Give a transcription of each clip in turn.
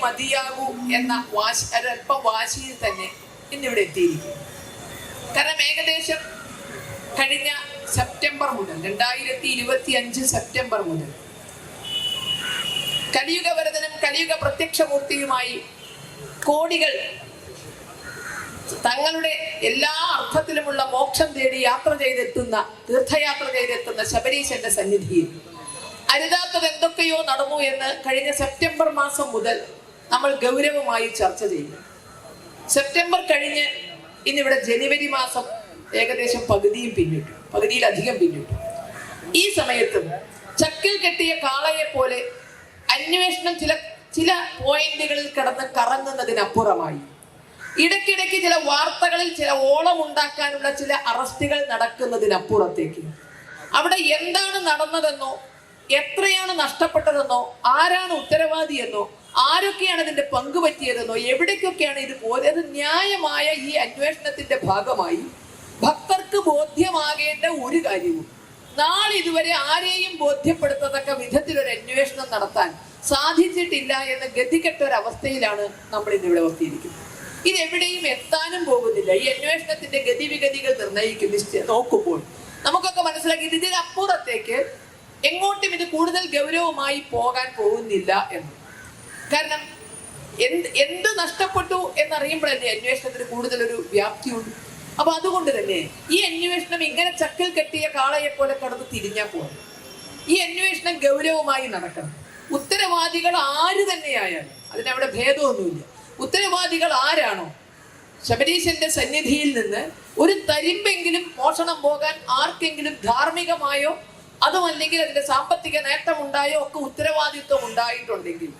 മതിയാകൂ എന്ന വാശി ഒരല്പം വാശിയിൽ തന്നെ ഇന്നിവിടെ എത്തിയിരിക്കും കാരണം ഏകദേശം കഴിഞ്ഞ സെപ്റ്റംബർ മുതൽ രണ്ടായിരത്തി ഇരുപത്തി അഞ്ച് സെപ്റ്റംബർ മുതൽ കലിയുഗ വരദനും കലിയുഗ പ്രത്യക്ഷമൂർത്തിയുമായി കോടികൾ തങ്ങളുടെ എല്ലാ അർത്ഥത്തിലുമുള്ള മോക്ഷം തേടി യാത്ര ചെയ്തെത്തുന്ന തീർത്ഥയാത്ര ചെയ്തെത്തുന്ന ശബരീശന്റെ സന്നിധിയിൽ. അരുതാത്തത് എന്തൊക്കെയോ നടന്നു എന്ന് കഴിഞ്ഞ സെപ്റ്റംബർ മാസം മുതൽ നമ്മൾ ഗൗരവമായി ചർച്ച ചെയ്യുക സെപ്റ്റംബർ കഴിഞ്ഞ് ഇന്നിവിടെ ജനുവരി മാസം ഏകദേശം പകുതിയും പിന്നിട്ടു. പകുതിയിലധികം പിന്നിട്ടു. ഈ സമയത്തും ചക്കിൽ കെട്ടിയ കാളയെ പോലെ അന്വേഷണം ചില ചില പോയിന്റുകളിൽ കിടന്ന് കറങ്ങുന്നതിനപ്പുറമായി. ഇടയ്ക്കിടയ്ക്ക് ചില വാർത്തകളിൽ ചില ഓളം ഉണ്ടാക്കാനുള്ള ചില അറസ്റ്റുകൾ നടക്കുന്നതിനപ്പുറത്തേക്ക്. അവിടെ എന്താണ് നടന്നതെന്നോ എത്രയാണ് നഷ്ടപ്പെട്ടതെന്നോ ആരാണ് ഉത്തരവാദിയെന്നോ ആരൊക്കെയാണ് ഇതിന്റെ പങ്ക് പറ്റിയതെന്നോ എവിടേക്കൊക്കെയാണ് ഇത് പോയത്? ന്യായമായ ഈ അന്വേഷണത്തിന്റെ ഭാഗമായി ഭക്തർക്ക് ബോധ്യമാകേണ്ട ഒരു കാര്യവും നാളെ ഇതുവരെ ആരെയും ബോധ്യപ്പെടുത്തത്തക്ക വിധത്തിൽ ഒരു അന്വേഷണം നടത്താൻ സാധിച്ചിട്ടില്ല എന്ന ഗതികെട്ട ഒരു അവസ്ഥയിലാണ് നമ്മൾ ഇന്നിവിടെ ഇത് എവിടെയും എത്താനും പോകുന്നില്ല. ഈ അന്വേഷണത്തിന്റെ ഗതിവിഗതികൾ നിർണയിക്കും. നോക്കുമ്പോൾ നമുക്കൊക്കെ മനസ്സിലാക്കി ഇത് ഇതിനപ്പുറത്തേക്ക് എങ്ങോട്ടും ഇത് കൂടുതൽ ഗൗരവമായി പോകാൻ പോകുന്നില്ല എന്ന്. കാരണം എന്ത് എന്ത് നഷ്ടപ്പെട്ടു എന്നറിയുമ്പോഴല്ലേ അന്വേഷണത്തിന് കൂടുതലൊരു വ്യാപ്തിയുണ്ട് അപ്പൊ അതുകൊണ്ട് തന്നെ ഈ അന്വേഷണം ഇങ്ങനെ ചക്കിൽ കെട്ടിയ കാളയെ പോലെ കടന്ന് തിരിഞ്ഞാൽ പോകും ഈ അന്വേഷണം ഗൗരവമായി നടക്കണം. ഉത്തരവാദികൾ ആര് തന്നെയായാലും അതിനവിടെ ഭേദമൊന്നുമില്ല. ഉത്തരവാദികൾ ആരാണോ? ശബരീശന്റെ സന്നിധിയിൽ നിന്ന് ഒരു തരിമ്പെങ്കിലും മോഷണം പോകാൻ ആർക്കെങ്കിലും ധാർമ്മികമായോ അതുമല്ലെങ്കിൽ അതിന്റെ സാമ്പത്തിക നേട്ടമുണ്ടായോ ഒക്കെ ഉത്തരവാദിത്വം ഉണ്ടായിട്ടുണ്ടെങ്കിൽ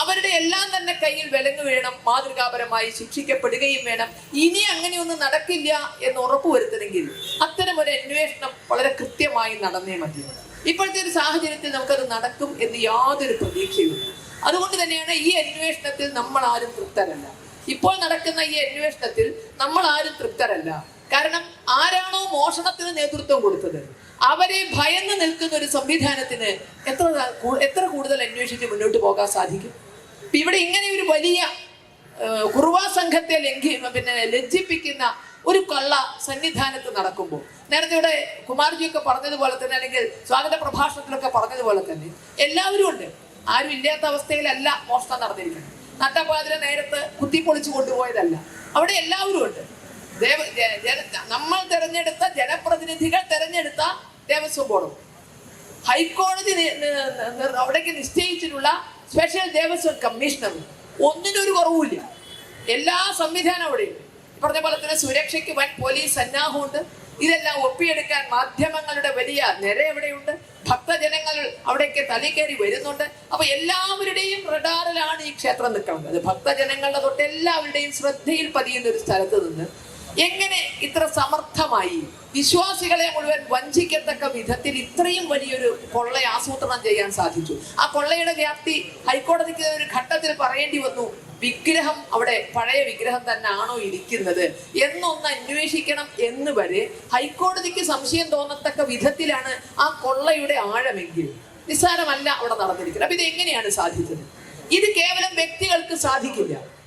അവരുടെ എല്ലാം തന്നെ കയ്യിൽ വിലങ്ങ് വേണം മാതൃകാപരമായി ശിക്ഷിക്കപ്പെടുകയും വേണം. ഇനി അങ്ങനെയൊന്നും നടക്കില്ല എന്ന് ഉറപ്പുവരുത്തണമെങ്കിൽ അത്തരം ഒരു അന്വേഷണം വളരെ കൃത്യമായി നടന്നേ മതി. ഇപ്പോഴത്തെ ഒരു സാഹചര്യത്തിൽ നമുക്കത് നടക്കും എന്ന് യാതൊരു പ്രതീക്ഷയുമില്ല അതുകൊണ്ട് തന്നെയാണ് ഈ അന്വേഷണത്തിൽ നമ്മൾ ആരും തൃപ്തരല്ല. ഇപ്പോൾ നടക്കുന്ന ഈ അന്വേഷണത്തിൽ നമ്മൾ ആരും തൃപ്തരല്ല. കാരണം ആരാണോ മോഷണത്തിന് നേതൃത്വം കൊടുത്തത്? അവരെ ഭയന്ന് നിൽക്കുന്ന ഒരു സംവിധാനത്തിന് എത്ര എത്ര കൂടുതൽ അന്വേഷിച്ച് മുന്നോട്ട് പോകാൻ സാധിക്കും? ഇവിടെ ഇങ്ങനെ ഒരു വലിയ കുറുവാ സംഘത്തെ ലംഘി പിന്നെ ലജ്ജിപ്പിക്കുന്ന ഒരു കള്ള സന്നിധാനത്ത് നടക്കുമ്പോൾ നേരത്തെ ഇവിടെ കുമാർജിയൊക്കെ പറഞ്ഞതുപോലെ തന്നെ അല്ലെങ്കിൽ സ്വാഗത പ്രഭാഷണത്തിലൊക്കെ പറഞ്ഞതുപോലെ തന്നെ എല്ലാവരും ഉണ്ട്. ആരും ഇല്ലാത്ത അവസ്ഥയിലല്ല മോഷണം നടന്നിരിക്കുന്നത്. നട്ടപ്പാതിര നേരത്ത് കുത്തിപ്പൊളിച്ചു കൊണ്ടുപോയതല്ല. അവിടെ എല്ലാവരും ഉണ്ട്. നമ്മൾ തെരഞ്ഞെടുത്ത ജനപ്രതിനിധികൾ തെരഞ്ഞെടുത്ത ദേവസ്വം ബോർഡും. ഹൈക്കോടതി അവിടേക്ക് നിശ്ചയിച്ചിട്ടുള്ള സ്പെഷ്യൽ ദേവസ്വം കമ്മീഷണർ. ഒന്നിനൊരു കുറവുമില്ല. എല്ലാ സംവിധാനം അവിടെയുണ്ട് ഈ പറഞ്ഞ പോലെ തന്നെ സുരക്ഷയ്ക്ക് വൻ പോലീസ് സന്നാഹമുണ്ട്. ഇതെല്ലാം ഒപ്പിയെടുക്കാൻ മാധ്യമങ്ങളുടെ വലിയ നിര എവിടെയുണ്ട് ഭക്തജനങ്ങൾ അവിടേക്ക് തലിക്കേറി വരുന്നുണ്ട്. അപ്പൊ എല്ലാവരുടെയും റഡാറിലാണ് ഈ ക്ഷേത്രം നിൽക്കുന്നത്. ഭക്തജനങ്ങളുടെ തൊട്ട് എല്ലാവരുടെയും ശ്രദ്ധയിൽ പതിയുന്ന ഒരു സ്ഥലത്ത് നിന്ന് എങ്ങനെ ഇത്ര സമർത്ഥമായി? വിശ്വാസികളെ മുഴുവൻ വഞ്ചിക്കത്തക്ക വിധത്തിൽ ഇത്രയും വലിയൊരു കൊള്ള ആസൂത്രണം ചെയ്യാൻ സാധിച്ചു. ആ കൊള്ളയുടെ വ്യാപ്തി ഹൈക്കോടതിക്ക് ഒരു ഘട്ടത്തിൽ പറയേണ്ടി വന്നു. വിഗ്രഹം അവിടെ പഴയ വിഗ്രഹം തന്നെ ആണോ ഇരിക്കുന്നത്? എന്നൊന്ന് അന്വേഷിക്കണം എന്ന് വരെ ഹൈക്കോടതിക്ക് സംശയം തോന്നത്തക്ക വിധത്തിലാണ് ആ കൊള്ളയുടെ ആഴമെങ്കിൽ. നിസ്സാരമല്ല അവിടെ നടന്നിരിക്കുന്നത്. അപ്പൊ ഇത് എങ്ങനെയാണ് സാധിച്ചത്? ഇത് കേവലം വ്യക്തികൾക്ക് സാധിക്കില്ല.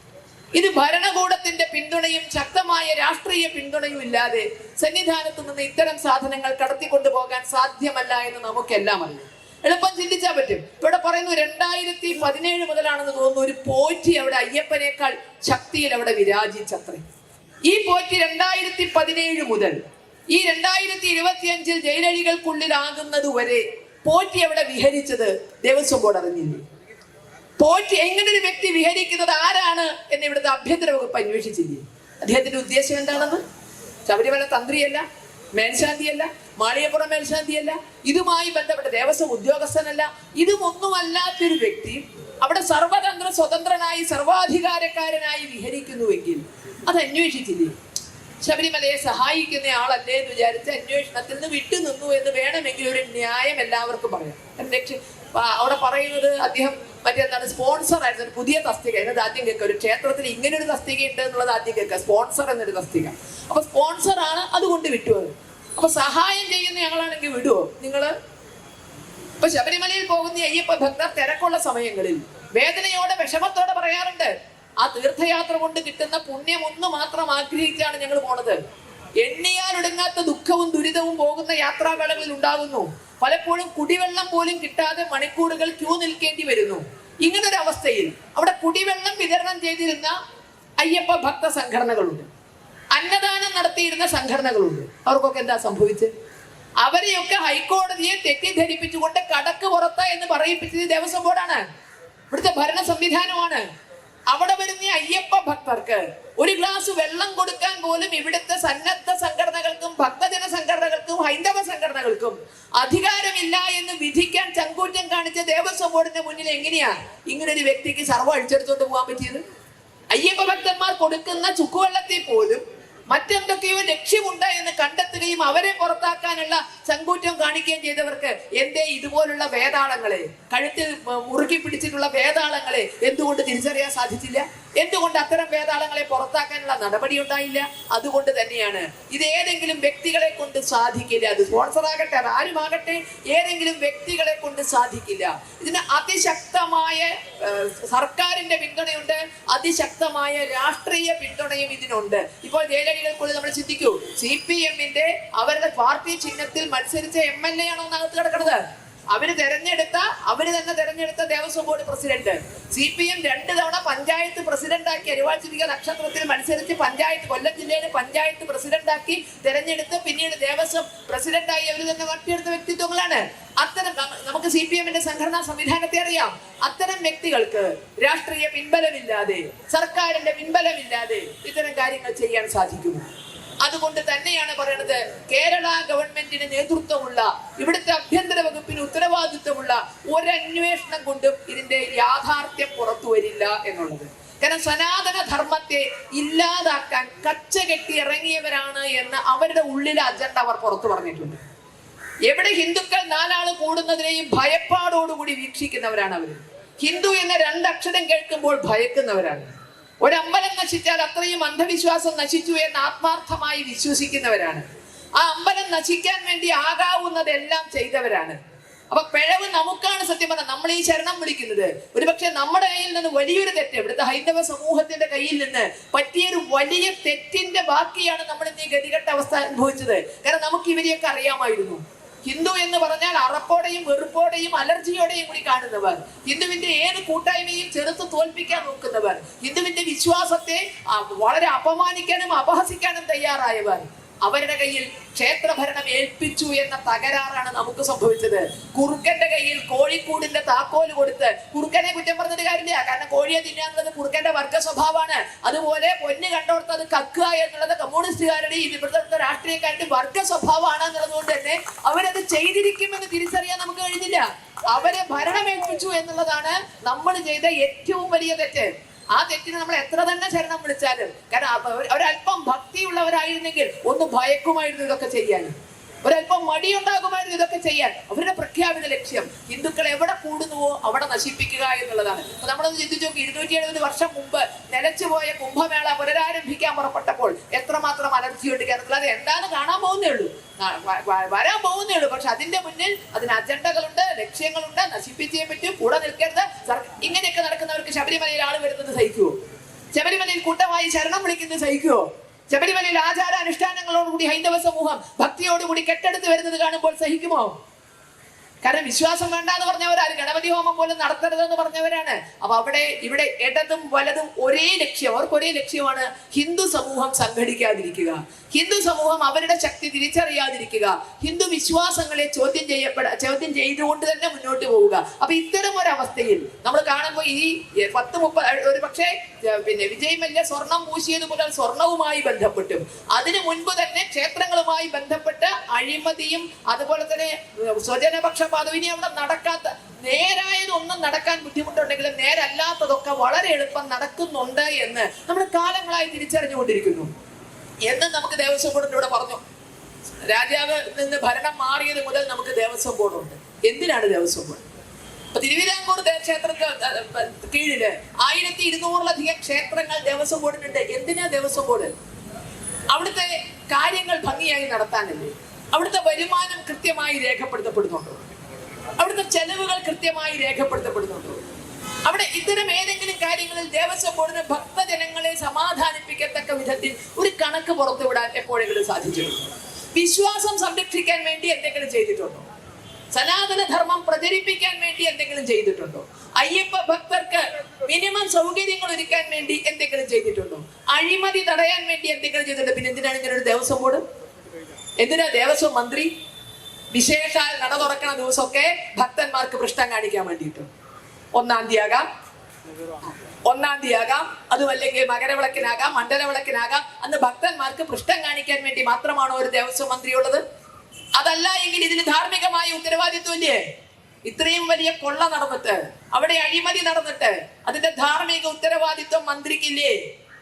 ഇത് ഭരണകൂടത്തിന്റെ പിന്തുണയും ശക്തമായ രാഷ്ട്രീയ പിന്തുണയും ഇല്ലാതെ സന്നിധാനത്ത് നിന്ന് ഇത്തരം സാധനങ്ങൾ കടത്തിക്കൊണ്ടുപോകാൻ സാധ്യമല്ല എന്ന് നമുക്കെല്ലാം അറിയാം. എളുപ്പം ചിന്തിച്ചാൽ പറ്റും. ഇവിടെ പറയുന്നു രണ്ടായിരത്തി പതിനേഴ് മുതലാണെന്ന് തോന്നുന്നു ഒരു പോറ്റി അവിടെ അയ്യപ്പനേക്കാൾ ശക്തിയിൽ അവിടെ വിരാജിച്ചത്രേ. ഈ പോറ്റി രണ്ടായിരത്തി പതിനേഴ് മുതൽ ഈ രണ്ടായിരത്തി ഇരുപത്തിയഞ്ചിൽ ജയിലഴികൾക്കുള്ളിലാകുന്നത് വരെ പോറ്റി അവിടെ വിഹരിച്ചത് ദേവസ്വം ബോർഡ് അറിഞ്ഞില്ലേ? പോറ്റി എങ്ങനെ ഒരു വ്യക്തി വിഹരിക്കുന്നത്? ആരാണ്? എന്ന് ഇവിടുത്തെ ആഭ്യന്തര വകുപ്പ് അന്വേഷിച്ചില്ലേ? അദ്ദേഹത്തിന്റെ ഉദ്ദേശം എന്താണെന്ന്? ശബരിമല തന്ത്രിയല്ല മേൽശാന്തിയല്ല മാളിയപ്പുറം മേൽശാന്തിയല്ല ഇതുമായി ബന്ധപ്പെട്ട ദേവസ്വം ഉദ്യോഗസ്ഥനല്ല. ഇതുമൊന്നുമല്ലാത്തൊരു വ്യക്തി അവിടെ സർവതന്ത്ര സ്വതന്ത്രനായി സർവാധികാരക്കാരനായി വിഹരിക്കുന്നുവെങ്കിൽ അത് അന്വേഷിച്ചില്ലേ? ശബരിമലയെ സഹായിക്കുന്ന ആളല്ലേ എന്ന് വിചാരിച്ച് അന്വേഷണത്തിൽ നിന്ന് വിട്ടുനിന്നു എന്ന് വേണമെങ്കിൽ ഒരു ന്യായം എല്ലാവർക്കും പറയാം. അവിടെ പറയുന്നത് അദ്ദേഹം മറ്റെന്താണ് സ്പോൺസർ ആയിരുന്നു ഒരു പുതിയ തസ്തിക. എന്നത് ആദ്യം കേൾക്കുക ഒരു ക്ഷേത്രത്തിൽ ഇങ്ങനെ ഒരു തസ്തിക ഉണ്ട് എന്നുള്ളത് ആദ്യം കേൾക്കുക സ്പോൺസർ എന്നൊരു തസ്തിക. അപ്പൊ സ്പോൺസർ ആണ് അതുകൊണ്ട് വിട്ടുപോയത് അപ്പൊ സഹായം ചെയ്യുന്ന ഞങ്ങളാണെങ്കിൽ വിടുവോ? നിങ്ങൾ? ഇപ്പൊ ശബരിമലയിൽ പോകുന്ന അയ്യപ്പ ഭക്തർ തിരക്കുള്ള സമയങ്ങളിൽ വേദനയോടെ വിഷമത്തോടെ പറയാറുണ്ട് ആ തീർത്ഥയാത്ര കൊണ്ട് കിട്ടുന്ന പുണ്യം ഒന്ന് മാത്രം ആഗ്രഹിച്ചാണ് ഞങ്ങൾ പോണത്. എണ്ണിയാലൊടുങ്ങാത്ത ദുഃഖവും ദുരിതവും പോകുന്ന യാത്രാവേളകളിൽ ഉണ്ടാകുന്നു. പലപ്പോഴും കുടിവെള്ളം പോലും കിട്ടാതെ മണിക്കൂറുകൾ ക്യൂ നിൽക്കേണ്ടി വരുന്നു. ഇങ്ങനൊരു അവസ്ഥയിൽ അവിടെ കുടിവെള്ളം വിതരണം ചെയ്തിരുന്ന അയ്യപ്പ ഭക്ത സംഘടനകളുണ്ട്. അന്നദാനം നടത്തിയിരുന്ന സംഘടനകളുണ്ട്. അവർക്കൊക്കെ എന്താ സംഭവിച്ചത്? അവരെയൊക്കെ ഹൈക്കോടതിയെ തെറ്റിദ്ധരിപ്പിച്ചുകൊണ്ട് കടക്ക് പുറത്ത എന്ന് പറയിപ്പിച്ചത് ദേവസ്വം ബോർഡാണ്. ഇവിടുത്തെ ഭരണ സംവിധാനമാണ് അവിടെ വരുന്ന അയ്യപ്പ ഭക്തർക്ക് ഒരു ഗ്ലാസ് വെള്ളം കൊടുക്കാൻ പോലും ഇവിടുത്തെ സന്നദ്ധ സംഘടനകൾക്കും ഭക്തജന സംഘടനകൾക്കും ഹൈന്ദവ സംഘടനകൾക്കും അധികാരമില്ല എന്ന് വിധിക്കാൻ ചങ്കൂറ്റം കാണിച്ച ദേവസ്വം ബോർഡിന്റെ മുന്നിൽ എങ്ങനെയാ ഇങ്ങനെ ഒരു വ്യക്തിക്ക് സർവ അഴിച്ചെടുത്തോണ്ട് പോകാൻ പറ്റിയത്? അയ്യപ്പ ഭക്തന്മാർ കൊടുക്കുന്ന ചുക്കുവെള്ളത്തിൽ പോലും മറ്റെന്തൊക്കെയോ ലക്ഷ്യമുണ്ട് എന്ന് കണ്ടെത്തുകയും അവരെ പുറത്താക്കാനുള്ള ചങ്കൂറ്റം കാണിക്കുകയും ചെയ്തവർക്ക് എന്തേ ഇതുപോലുള്ള വേതാളങ്ങളെ കഴുത്തിൽ മുറുക്കി പിടിച്ചിട്ടുള്ള വേതാളങ്ങളെ എന്തുകൊണ്ട് തിരിച്ചറിയാൻ സാധിച്ചില്ല? എന്തുകൊണ്ട് അത്തരം വേതാളങ്ങളെ പുറത്താക്കാനുള്ള നടപടി ഉണ്ടായില്ല? അതുകൊണ്ട് തന്നെയാണ്. ഇത് ഏതെങ്കിലും വ്യക്തികളെ കൊണ്ട് സാധിക്കില്ല. അത് സ്പോൺസർ ആകട്ടെ അത് ആരുമാകട്ടെ ഏതെങ്കിലും വ്യക്തികളെ കൊണ്ട് സാധിക്കില്ല. ഇതിന് അതിശക്തമായ സർക്കാരിന്റെ പിന്തുണയുണ്ട്. അതിശക്തമായ രാഷ്ട്രീയ പിന്തുണയും ഇതിനുണ്ട്. ഇപ്പോൾ ജയിലടികൾക്കുള്ളിൽ നമ്മൾ ചിന്തിക്കൂ. സി പി എമ്മിന്റെ അവരുടെ പാർട്ടി ചിഹ്നത്തിൽ മത്സരിച്ച എം എൽ എ ആണോ അകത്ത് കിടക്കുന്നത്? അവർ തെരഞ്ഞെടുത്ത അവർ തന്നെ തെരഞ്ഞെടുത്ത Devaswom board president. C P M രണ്ട് തവണ പഞ്ചായത്ത് പ്രസിഡന്റാക്കി ചിരിക നക്ഷത്രത്തിൽ മത്സരിച്ച് പഞ്ചായത്ത് കൊല്ലം ജില്ലയിലെ പഞ്ചായത്ത് പ്രസിഡന്റാക്കി തെരഞ്ഞെടുത്ത് പിന്നീട് ദേവസ്വം പ്രസിഡന്റായി അവർ തന്നെ മാറ്റിയെടുത്ത വ്യക്തിത്വങ്ങളാണ്. അത്തരം നമുക്ക് സി പി എമ്മിന്റെ സംഘടനാ സംവിധാനത്തെ അറിയാം. അത്തരം വ്യക്തികൾക്ക് രാഷ്ട്രീയ പിൻബലമില്ലാതെ സർക്കാരിന്റെ പിൻബലമില്ലാതെ ഇത്തരം കാര്യങ്ങൾ ചെയ്യാൻ സാധിക്കുമോ അതുകൊണ്ട് തന്നെയാണ് പറയുന്നത് കേരള ഗവൺമെന്റിന് നേതൃത്വമുള്ള ഇവിടുത്തെ ആഭ്യന്തര വകുപ്പിന് ഉത്തരവാദിത്വമുള്ള ഒരന്വേഷണം കൊണ്ടും ഇതിന്റെ യാഥാർത്ഥ്യം പുറത്തു വരില്ല എന്നുള്ളത്. കാരണം സനാതന ധർമ്മത്തെ ഇല്ലാതാക്കാൻ കച്ച കെട്ടി ഇറങ്ങിയവരാണ് എന്ന് അവരുടെ ഉള്ളിലെ അജണ്ട അവർ പുറത്തു പറഞ്ഞിട്ടുണ്ട്. എവിടെ ഹിന്ദുക്കൾ നാലാൾ കൂടുന്നതിനെയും ഭയപ്പാടോടുകൂടി വീക്ഷിക്കുന്നവരാണ് അവർ ഹിന്ദു എന്ന രണ്ടക്ഷരം കേൾക്കുമ്പോൾ ഭയക്കുന്നവരാണ്. ഒരമ്പലം നശിച്ചാൽ അത്രയും അന്ധവിശ്വാസം നശിച്ചു എന്ന് ആത്മാർത്ഥമായി വിശ്വസിക്കുന്നവരാണ്. ആ അമ്പലം നശിക്കാൻ വേണ്ടി ആകാവുന്നതെല്ലാം ചെയ്തവരാണ്. അപ്പൊ പിഴവ് നമുക്കാണ് സത്യം പറഞ്ഞാൽ നമ്മൾ ഈ ശരണം വിളിക്കുന്നത്. ഒരുപക്ഷെ നമ്മുടെ കയ്യിൽ നിന്ന് വലിയൊരു തെറ്റ് ഇവിടുത്തെ ഹൈന്ദവ സമൂഹത്തിന്റെ കയ്യിൽ നിന്ന് പറ്റിയൊരു വലിയ തെറ്റിന്റെ ബാക്കിയാണ് നമ്മൾ ഇന്ന് ഈ ഗതികെട്ട അവസ്ഥ അനുഭവിച്ചത്. കാരണം നമുക്ക് ഇവരെയൊക്കെ അറിയാമായിരുന്നു. ഹിന്ദു എന്ന് പറഞ്ഞാൽ അറപ്പോടെയും വെറുപ്പോടെയും അലർജിയോടെയും കൂടി കാണുന്നവർ. ഹിന്ദുവിന്റെ ഏത് കൂട്ടായ്മയും ചെറുത്ത് തോൽപ്പിക്കാൻ നോക്കുന്നവർ. ഹിന്ദുവിന്റെ വിശ്വാസത്തെ വളരെ അപമാനിക്കാനും അപഹസിക്കാനും തയ്യാറായവർ. അവരുടെ കയ്യിൽ ക്ഷേത്രഭരണം ഏൽപ്പിച്ചു എന്ന തകരാറാണ് നമുക്ക് സംഭവിച്ചത്. കുറുക്കന്റെ കയ്യിൽ കോഴിക്കൂടിന്റെ താക്കോൽ കൊടുത്ത് കുറുക്കനെ കുറ്റം പറഞ്ഞിട്ട് കാര്യമില്ല. കാരണം കോഴിയെ തിന്നാന്നുള്ളത് കുറുക്കന്റെ വർഗ സ്വഭാവമാണ്. അതുപോലെ പൊന്ന് കണ്ടോടത്ത് അത് കക്കുക എന്നുള്ളത് കമ്മ്യൂണിസ്റ്റുകാരുടെയും ഇവിടുത്തെ രാഷ്ട്രീയക്കാരുടെ വർഗ സ്വഭാവമാണ് എന്നുള്ളതുകൊണ്ട് തന്നെ അവരത് ചെയ്തിരിക്കുമെന്ന് തിരിച്ചറിയാൻ നമുക്ക് കഴിഞ്ഞില്ല. അവരെ ഭരണമേൽപ്പിച്ചു എന്നുള്ളതാണ് നമ്മൾ ചെയ്ത ഏറ്റവും വലിയ തെറ്റ്. ആ തെറ്റിന് നമ്മൾ എത്ര തന്നെ ശരണം വിളിച്ചാലും. കാരണം അവ- ഒരല്പം ഭക്തിയുള്ളവരായിരുന്നെങ്കിൽ ഒന്ന് ഭയക്കുമായിരുന്നു ഇതൊക്കെ ചെയ്യാൻ. ഒരല്പം മടിയുണ്ടാകുമായിരുന്നു ഇതൊക്കെ ചെയ്യാൻ. അവരുടെ പ്രഖ്യാപിത ലക്ഷ്യം ഹിന്ദുക്കൾ എവിടെ കൂടുന്നുവോ അവിടെ നശിപ്പിക്കുക എന്നുള്ളതാണ്. അപ്പൊ നമ്മളൊന്ന് ചിന്തിച്ചു നോക്കി ഇരുന്നൂറ്റി എഴുപത് വർഷം മുമ്പ് നിലച്ചുപോയ കുംഭമേള പുനരാരംഭിക്കാൻ പുറപ്പെട്ടപ്പോൾ എത്രമാത്രം അനർജിയുണ്ട് കേരളത്തിൽ? അത് എന്താന്ന് കാണാൻ പോകുന്നേ ഉള്ളൂ. വരാൻ പോകുന്നേ ഉള്ളൂ. പക്ഷെ അതിന്റെ മുന്നിൽ അതിന് അജണ്ടകളുണ്ട് ലക്ഷ്യങ്ങളുണ്ട് നശിപ്പിച്ചേ പറ്റും കൂടെ നിൽക്കരുത്. ഇങ്ങനെയൊക്കെ നടക്കുന്നവർക്ക് ശബരിമലയിൽ ആൾ വരുന്നത് സഹിക്കുവോ? ശബരിമലയിൽ കൂട്ടമായി ശരണം വിളിക്കുന്നത് സഹിക്കുവോ? ശബരിമലയിൽ ആചാര അനുഷ്ഠാനങ്ങളോടുകൂടി ഹൈന്ദവ സമൂഹം ഭക്തിയോടുകൂടി കെട്ടെടുത്ത് വരുന്നത് കാണുമ്പോൾ സഹിക്കുമോ? കാരണം വിശ്വാസം വേണ്ട എന്ന് പറഞ്ഞവരാണ് ഗണപതി ഹോമം പോലും നടത്തരുതെന്ന് പറഞ്ഞവരാണ്. അപ്പൊ അവിടെ ഇവിടെ ഇടതും വലതും ഒരേ ലക്ഷ്യം അവർക്ക് ഒരേ ലക്ഷ്യമാണ് ഹിന്ദു സമൂഹം സംഘടിക്കാതിരിക്കുക. ഹിന്ദു സമൂഹം അവരുടെ ശക്തി തിരിച്ചറിയാതിരിക്കുക. ഹിന്ദു വിശ്വാസങ്ങളെ ചോദ്യം ചെയ്യപ്പെട ചോദ്യം ചെയ്തുകൊണ്ട് തന്നെ മുന്നോട്ട് പോവുക. അപ്പൊ ഇത്തരം ഒരു അവസ്ഥയിൽ നമ്മൾ കാണുമ്പോൾ ഈ പത്ത് മുപ്പത് ഒരു പക്ഷേ പിന്നെ വിജയ് മല്യ സ്വർണം പൂശിയത് മുതൽ സ്വർണവുമായി ബന്ധപ്പെട്ടും. അതിനു മുൻപ് തന്നെ ക്ഷേത്രങ്ങളുമായി ബന്ധപ്പെട്ട് അഴിമതിയും അതുപോലെ തന്നെ സ്വജനപക്ഷ സ്വജനപക്ഷപാതവും ഇനി അവിടെ നടക്കാത്ത നേരായതൊന്നും നടക്കാൻ ബുദ്ധിമുട്ടുണ്ടെങ്കിലും നേരല്ലാത്തതൊക്കെ വളരെ എളുപ്പം നടക്കുന്നുണ്ട് എന്ന് നമ്മൾ കാലങ്ങളായി തിരിച്ചറിഞ്ഞുകൊണ്ടിരിക്കുന്നു. എന്ന് നമുക്ക് ദേവസ്വം ബോർഡിലൂടെ പറഞ്ഞു. രാജാവ് നിന്ന് ഭരണം മാറിയത് മുതൽ നമുക്ക് ദേവസ്വം ബോർഡുണ്ട്. എന്തിനാണ് ദേവസ്വം ബോർഡ്? തിരുവിതാംകൂർ ക്ഷേത്രത്തിൽ കീഴിൽ ആയിരത്തി ഇരുന്നൂറിലധികം ക്ഷേത്രങ്ങൾ ദേവസ്വം ബോർഡിനുണ്ട് എന്തിനാ ദേവസ്വം ബോർഡ്? അവിടുത്തെ കാര്യങ്ങൾ ഭംഗിയായി നടത്താനല്ലേ. അവിടുത്തെ വരുമാനം കൃത്യമായി രേഖപ്പെടുത്തപ്പെടുന്നുണ്ടോ? അവിടുത്തെ ചെലവുകൾ കൃത്യമായി രേഖപ്പെടുത്തപ്പെടുന്നുണ്ടോ? അവിടെ ഇത്തരം ഏതെങ്കിലും കാര്യങ്ങളിൽ ദേവസ്വം ബോർഡിന് ഭക്തജനങ്ങളെ സമാധാനിപ്പിക്കത്തക്ക വിധത്തിൽ ഒരു കണക്ക് പുറത്തുവിടാൻ എപ്പോഴെങ്കിലും സാധിച്ചിട്ടുണ്ടോ? വിശ്വാസം സംരക്ഷിക്കാൻ വേണ്ടി എന്തെങ്കിലും ചെയ്തിട്ടുണ്ടോ? സനാതന ധർമ്മം പ്രചരിപ്പിക്കാൻ വേണ്ടി എന്തെങ്കിലും ചെയ്തിട്ടുണ്ടോ? അയ്യപ്പ ഭക്തർക്ക് മിനിമം സൗകര്യങ്ങൾ ഒരുക്കാൻ വേണ്ടി എന്തെങ്കിലും ചെയ്തിട്ടുണ്ടോ? അഴിമതി തടയാൻ വേണ്ടി എന്തെങ്കിലും ചെയ്തിട്ടുണ്ട്? പിന്നെ എന്തിനാണ് ഇങ്ങനെ ഒരു ദേവസ്വം ബോർഡ്? എന്തിനാ ദേവസ്വം മന്ത്രി? വിശേഷാൽ നട തുറക്കണ ദിവസമൊക്കെ ഭക്തന്മാർക്ക് പൃഷ്ഠം കാണിക്കാൻ വേണ്ടിയിട്ട്. ഒന്നാം തീയതി ആകാം. ഒന്നാം തീയതി ആകാം. അതുമല്ലെങ്കിൽ മകരവിളക്കിനാകാം മണ്ഡലവിളക്കിനാകാം. അന്ന് ഭക്തന്മാർക്ക് പൃഷ്ഠം കാണിക്കാൻ വേണ്ടി മാത്രമാണോ ഒരു ദേവസ്വം മന്ത്രി ഉള്ളത് അതല്ല എങ്കിൽ ഇതിന് ധാർമ്മികമായ ഉത്തരവാദിത്വമില്ലേ? ഇത്രയും വലിയ കൊള്ള നടന്നിട്ട് അവിടെ അഴിമതി നടന്നിട്ട് അതിന്റെ ധാർമ്മിക ഉത്തരവാദിത്വം മന്ത്രിക്കില്ലേ?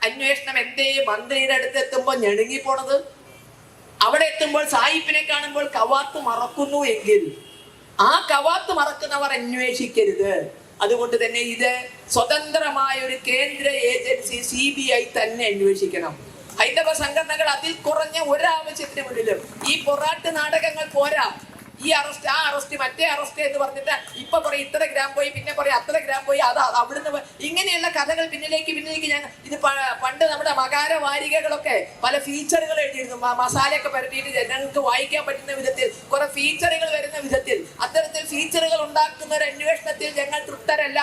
അന്വേഷണം എന്തേ മന്ത്രിയുടെ അടുത്ത് എത്തുമ്പോൾ ഞെടുങ്ങി പോണത്? അവിടെ എത്തുമ്പോൾ സായിപ്പിനെ കാണുമ്പോൾ കവാത്ത് മറക്കുന്നു എങ്കിൽ ആ കവാത്ത് മറക്കുന്നവർ അന്വേഷിക്കരുത്. അതുകൊണ്ട് തന്നെ ഇത് സ്വതന്ത്രമായ ഒരു കേന്ദ്ര ഏജൻസി സി ബി ഐ തന്നെ അന്വേഷിക്കണം. ഹൈന്ദവ സംഘടനകൾ അതിൽ കുറഞ്ഞ ഒരാവശ്യത്തിന് മുന്നിലും ഈ പൊറാട്ട് നാടകങ്ങൾ പോരാ. ഈ അറസ്റ്റ് ആ അറസ്റ്റ് മറ്റേ അറസ്റ്റ് എന്ന് പറഞ്ഞിട്ട് ഇപ്പൊ പറയും ഇത്ര ഗ്രാം പോയി പിന്നെ പറയും അത്ര ഗ്രാം പോയി അത് അവിടുന്ന് ഇങ്ങനെയുള്ള കഥകൾ പിന്നിലേക്ക് പിന്നിലേക്ക് ഞാൻ ഇത് പണ്ട് നമ്മുടെ മകാര വാരികകളൊക്കെ പല ഫീച്ചറുകൾ എഴുതിയിരുന്നു. മസാലയൊക്കെ പരത്തിയിട്ട് ജനങ്ങൾക്ക് വായിക്കാൻ പറ്റുന്ന വിധത്തിൽ കുറെ ഫീച്ചറുകൾ വരുന്ന വിധത്തിൽ അത്തരത്തിൽ ഫീച്ചറുകൾ ഉണ്ടാക്കുന്ന ഒരു അന്വേഷണത്തിൽ ഞങ്ങൾ തൃപ്തരല്ല.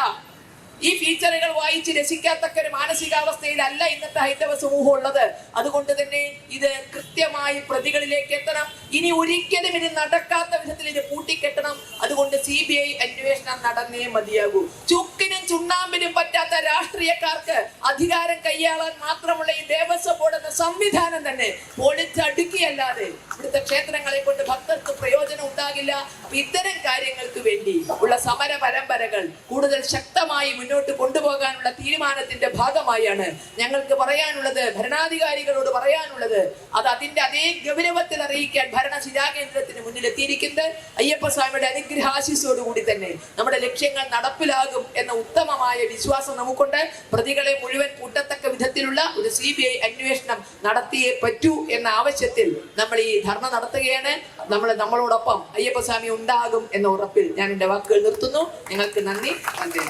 ഈ ഫീച്ചറുകൾ വായിച്ച് രസിക്കാത്തക്ക ഒരു മാനസികാവസ്ഥയിലല്ല ഇന്നത്തെ ഹൈന്ദവ സമൂഹം ഉള്ളത് അതുകൊണ്ട് തന്നെ ഇത് കൃത്യമായി പ്രതികളിലേക്ക് എത്തണം. ഇനി ഒരിക്കലും ഇത് നടക്കാത്ത വിധത്തിൽ ഇത് പൂട്ടിക്കെട്ടണം. അതുകൊണ്ട് സി ബി ഐ അന്വേഷണം നടന്നേ മതിയാകൂ. ചുക്കിനും ചുണ്ണാമ്പിനും പറ്റാത്ത രാഷ്ട്രീയക്കാർക്ക് അധികാരം കൈയാളാൻ മാത്രമുള്ള ഈ ദേവസ്വം ബോർഡ് എന്ന സംവിധാനം തന്നെ പൊളിച്ചടുക്കിയല്ലാതെ ഇവിടുത്തെ ക്ഷേത്രങ്ങളെ കൊണ്ട് ഭക്തർക്ക് പ്രയോജനം ഉണ്ടാകില്ല. ഇത്തരം കാര്യങ്ങൾക്ക് വേണ്ടി ഉള്ള സമര പരമ്പരകൾ കൂടുതൽ ശക്തമായി മുന്നോട്ട് കൊണ്ടുപോകാനുള്ള തീരുമാനത്തിന്റെ ഭാഗമായാണ് ഞങ്ങൾക്ക് പറയാനുള്ളത് ഭരണാധികാരികളോട് പറയാനുള്ളത്. അത് അതിന്റെ അതേ ഗൗരവത്തിൽ അറിയിക്കാൻ ഭരണ ശിലാകേന്ദ്രത്തിന് മുന്നിൽ എത്തിയിരിക്കുന്നത് അയ്യപ്പസ്വാമിയുടെ അനുഗ്രഹാശിസോടുകൂടി തന്നെ. നമ്മുടെ ലക്ഷ്യങ്ങൾ നടപ്പിലാകും എന്ന ഉത്തമമായ വിശ്വാസം നമുക്കുണ്ട്. പ്രതികളെ മുഴുവൻ കൂട്ടത്തക്ക വിധത്തിലുള്ള ഒരു സി ബി ഐ അന്വേഷണം നടത്തിയേ പറ്റൂ എന്ന ആവശ്യത്തിൽ നമ്മൾ ഈ ധർണ നടത്തുകയാണ്. നമ്മൾ നമ്മളോടൊപ്പം അയ്യപ്പസ്വാമി ഉണ്ടാകും എന്ന ഉറപ്പിൽ ഞാൻ എന്റെ വാക്കുകൾ നിർത്തുന്നു. നിങ്ങൾക്ക് നന്ദി. നന്ദി.